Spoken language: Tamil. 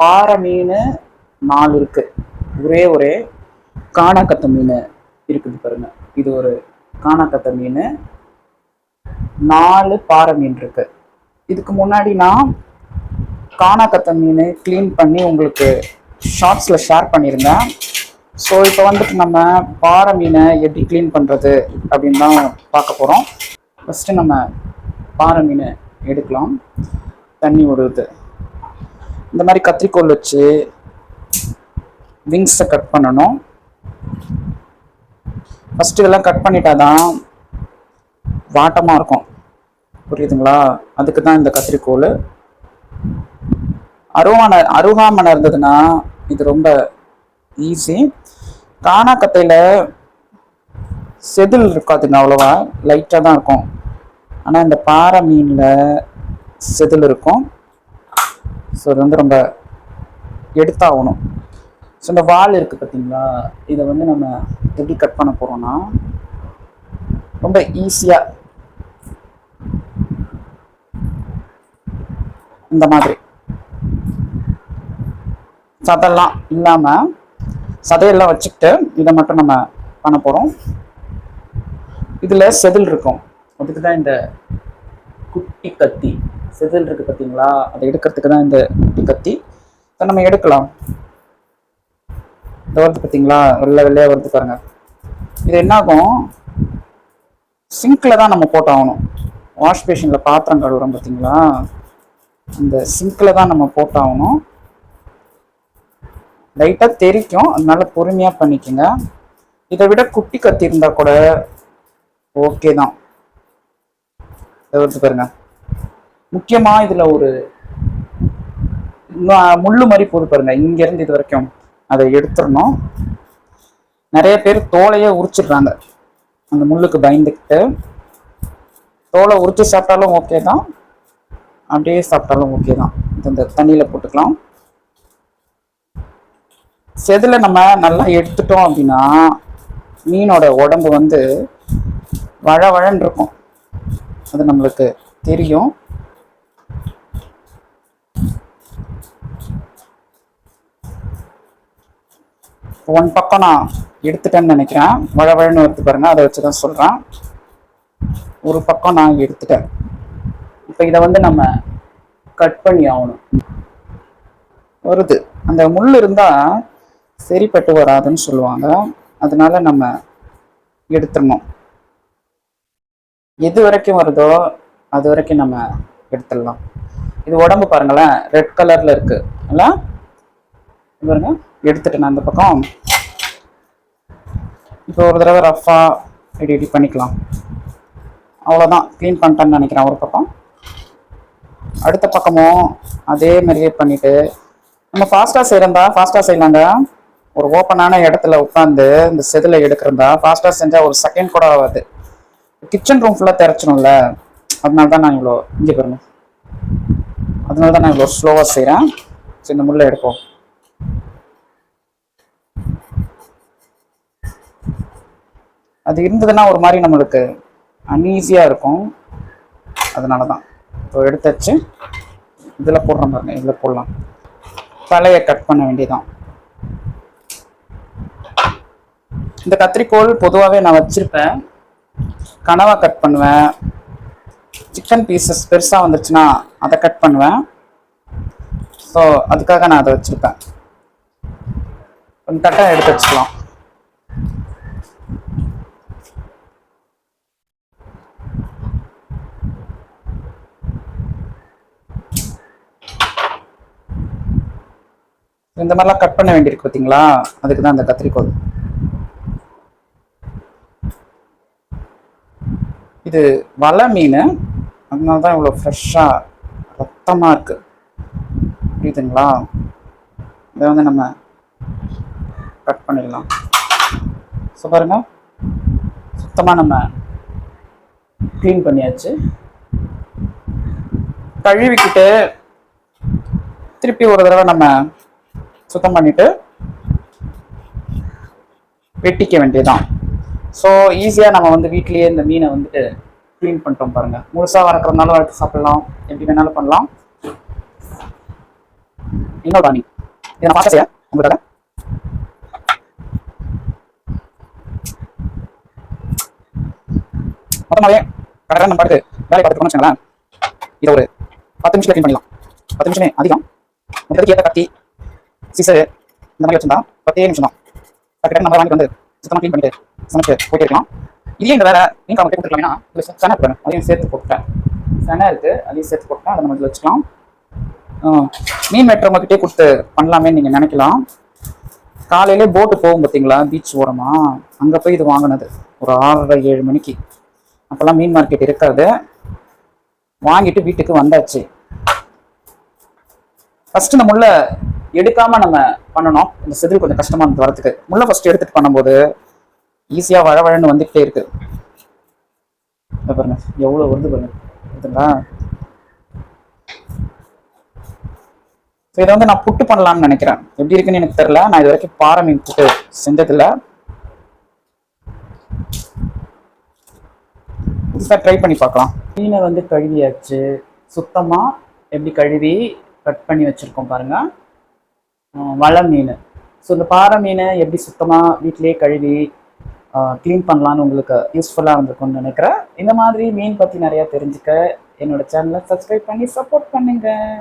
பாறை மீன் நாலு இருக்கு. ஒரே ஒரே காணாக்கத்த மீன் இருக்குது பாருங்க. இது ஒரு காணாக்கத்த மீன். நாலு பாறை மீன் இருக்கு. இதுக்கு முன்னாடி நான் காணாக்கத்த மீன் க்ளீன் பண்ணி உங்களுக்கு ஷார்ட்ஸில் ஷேர் பண்ணியிருந்தேன். ஸோ இப்போ வந்துட்டு நம்ம பாறை மீனை எப்படி க்ளீன் பண்ணுறது அப்படின்னு தான் பார்க்க போகிறோம் ஃபஸ்ட்டு நம்ம பாறை மீனை எடுக்கலாம். தண்ணி விடுறது. இந்த மாதிரி கத்திரிக்கோல் வச்சு விங்ஸை கட் பண்ணணும். ஃபஸ்ட்டு இதெல்லாம் கட் பண்ணிட்டாதான் வாட்டமாக இருக்கும். புரியுதுங்களா? அதுக்கு தான் இந்த கத்திரிக்கோல் அருவாமனை அருகாமனை இருந்ததுன்னா இது ரொம்ப ஈஸி காணா கத்தையில் செதில் இருக்காதுங்க அவ்வளோவா. லைட்டாக தான் இருக்கும். ஆனால் இந்த பாறை மீனில் செதில் இருக்கும். ஸோ இது வந்து ரொம்ப எடுத்தாகணும். ஸோ இந்த வால் இருக்குது பார்த்தீங்களா? இதை வந்து நம்ம எப்படி கட் பண்ண போகிறோம்னா ரொம்ப ஈஸியாக இந்த மாதிரி. சதெல்லாம் இல்லாமல் சதையெல்லாம் வச்சுக்கிட்டு இதை மட்டும் நம்ம பண்ண போகிறோம் இதில் செதில் இருக்கும். அதுக்கு தான் இந்த குட்டி கத்தி. செதில் இருக்குது பார்த்தீங்களா அதை எடுக்கிறதுக்கு தான் இந்த குட்டி கத்தி இப்போ நம்ம எடுக்கலாம். இந்த வருது பார்த்தீங்களா வெள்ளை வெள்ளையாக வருது பாருங்க. இது என்னாகும்? சிங்க்கில் தான் நம்ம போட்டாகணும். வாஷ் பேஷனில் பாத்திரம் கழுவுறோம் பார்த்தீங்களா அந்த சிங்க்கில் தான் நம்ம போட்டாகணும். லைட்டாக தெரிக்கும். அதனால பொறுமையாக பண்ணிக்கோங்க. இதை விட குட்டி கத்தி இருந்தால் கூட ஓகே தான். இதை வருது பாருங்க. முக்கியமாக இதில் ஒரு முள்ளு மாதிரி போது பாருங்க. இங்கேருந்து இது வரைக்கும் அதை எடுத்துடணும். நிறைய பேர் தோலையே உரிச்சிடுறாங்க. அந்த முள்ளுக்கு பயந்துக்கிட்டு. தோலை உரிச்சு சாப்பிட்டாலும் ஓகே தான். அப்படியே சாப்பிட்டாலும் ஓகே தான். இது இந்த தண்ணியில் போட்டுக்கலாம். செதில நம்ம நல்லா எடுத்துட்டோம் அப்படின்னா மீனோட உடம்பு வந்து வழ வழன்னு இருக்கும். அது நம்மளுக்கு தெரியும். ஒன் பக்கம் நான் எடுத்துட்டேன்னு நினைக்கிறேன். வழவழன்னு வருது பாருங்க அதை வச்சு தான் சொல்கிறேன் ஒரு பக்கம் நான் எடுத்துட்டேன். இப்போ இதை வந்து நம்ம கட் பண்ணி ஆகணும். வருது. அந்த முள் இருந்தால் சரிப்பட்டு வராதுன்னு சொல்லுவாங்க. அதனால நம்ம எடுத்துடணும். எது வரைக்கும் வருதோ அது வரைக்கும் நம்ம எடுத்துடலாம். இது உடம்பு பாருங்களேன் ரெட் கலர்ல இருக்கு. இல்ல பாருங்க எடுத்துட்டேன் அந்த பக்கம். இப்போ ஒரு தடவை ரஃபாக இப்படி இப்படி பண்ணிக்கலாம். அவ்வளோதான் க்ளீன் பண்ணிட்டேன்னு நினைக்கிறேன் ஒரு பக்கம். அடுத்த பக்கமும் அதே மாதிரியே பண்ணிவிட்டு நம்ம ஃபாஸ்ட்டாக செய்கிறந்தா ஃபாஸ்ட்டாக செய்யலாங்க ஒரு ஓப்பனான இடத்துல உட்காந்து இந்த செதில் எடுக்கிறதா ஃபாஸ்ட்டாக செஞ்சால் ஒரு செகண்ட் கூட ஆகாது. கிச்சன் ரூம் ஃபுல்லாக திறச்சிடும்ல அதனால தான் நான் இவ்வளோ இங்கே பாருங்க. அதனால தான் நான் இவ்வளோ ஸ்லோவாக செய்கிறேன் சரி இந்த முள்ள எடுப்போம். அது இருந்ததுன்னா ஒரு மாதிரி நம்மளுக்கு அன்ஈஸியாக இருக்கும். அதனால தான் இப்போ எடுத்தாச்சு. இதில் போடுற பாருங்க. இதில் போடலாம். தலையை கட் பண்ண வேண்டியதான் இந்த கத்திரிக்கோள் பொதுவாகவே நான் வச்சிருப்பேன். கனவா கட் பண்ணுவேன். சிக்கன் பீசஸ் பெருசாக வந்துச்சுன்னா அதை கட் பண்ணுவேன். ஸோ அதுக்காக நான் அதை வச்சுருப்பேன். கொஞ்சம் தட்டை எடுத்து வச்சுக்கலாம். இந்த மாதிரிலாம் கட் பண்ண வேண்டியிருக்கு பார்த்தீங்களா அதுக்கு தான் அந்த கத்திரிக்கோல் இது வலை மீன். அதனால தான் இவ்வளோ ஃப்ரெஷ்ஷாக ரத்தமாக இருக்குது புரியுதுங்களா? இதை வந்து நம்ம கட் பண்ணிடலாம். ஸோ பாருங்கள் சுத்தமாக நம்ம க்ளீன் பண்ணியாச்சு. கழுவிக்கிட்டு திருப்பி ஒரு தடவை நம்ம சுத்தம் பண்ணிட்டு வெட்டிக்க வேண்டியதுதான். ஸோ ஈஸியாக நம்ம வந்து வீட்லேயே இந்த மீனை வந்துட்டு க்ளீன் பண்ணிட்டோம் பாருங்க. முழுசாக வளர்க்குறதுனால வளர்த்து சாப்பிடலாம். எப்படி வேணாலும் பண்ணலாம். இன்னொரு பாருங்க இதை நான் பார்த்து செய்ய உங்களுக்காக. மொத்தமாகவே கடற்கரை நம்ம பாட்டு வேலை பார்த்துக்கணும்னு வச்சுங்களேன் இதை ஒரு பத்து நிமிஷம் க்ளீன் பண்ணிடலாம். பத்து நிமிஷமே அதிகம். முதலுக்கு ஏற்ற கத்தி சிசரு இந்த மாதிரி வச்சிருந்தா பத்தே நிமிஷம் தான். டக்கு நம்ம வாங்கிட்டு வந்து சுத்தமாக க்ளீன் பண்ணிட்டு சமைச்சு போயிட்டு இருக்கலாம் இதே இந்த வேலை நீங்கள் அவங்க கொடுத்துருக்கலாம்னா இதில் சனை போடுறேன் அதையும் சேர்த்து போட்டுட்டேன். சனை இருக்குது அதையும் சேர்த்து போட்டுட்டேன். அதை நம்ம இதில் வச்சுக்கலாம். மீன் வெட்டுறவங்க கிட்டே கொடுத்து பண்ணலாமே நீங்கள் நினைக்கலாம். காலையிலே போட்டு போகும் பார்த்தீங்களா பீச் ஓரமா. அங்கே போய் இது வாங்கினது. ஒரு ஆறரை ஏழு மணிக்கு. அப்போல்லாம் மீன் மார்க்கெட் இருக்காது. வாங்கிட்டு வீட்டுக்கு வந்தாச்சு. ஃபஸ்ட்டு இந்த முள்ளை எடுக்காம நம்ம பண்ணணும். இந்த செதில் கொஞ்சம் கஷ்டமா இருந்து வரதுக்கு முள்ள ஃபர்ஸ்ட் எடுத்துட்டு பண்ணும்போது ஈஸியா வழவழன்னு வந்துகிட்டே இருக்கு. பாருங்க. எவ்வளவு வருது பாருங்க. இதுங்களா ஸோ இதை வந்து நான் புட்டு பண்ணலாம்னு நினைக்கிறேன். எப்படி இருக்குன்னு எனக்கு தெரியல. நான் இது வரைக்கும் பாறை மீன் புட்டு செஞ்சதில்ல. புதுசாக ட்ரை பண்ணி பார்க்கலாம். மீனை வந்து கழுவியாச்சு. சுத்தமாக எப்படி கழுவி கட் பண்ணி வச்சுருக்கோம் பாருங்கள் வள மீன். ஸோ இந்த பாறை மீனை எப்படி சுத்தமாக வீட்டிலேயே கழுவி க்ளீன் பண்ணலான்னு உங்களுக்கு யூஸ்ஃபுல்லாக இருந்திருக்கும்னு நினைக்கிறேன். இந்த மாதிரி மீன் பற்றி நிறையா தெரிஞ்சுக்க என்னோட சேனலை சப்ஸ்கிரைப் பண்ணி சப்போர்ட் பண்ணுங்கள்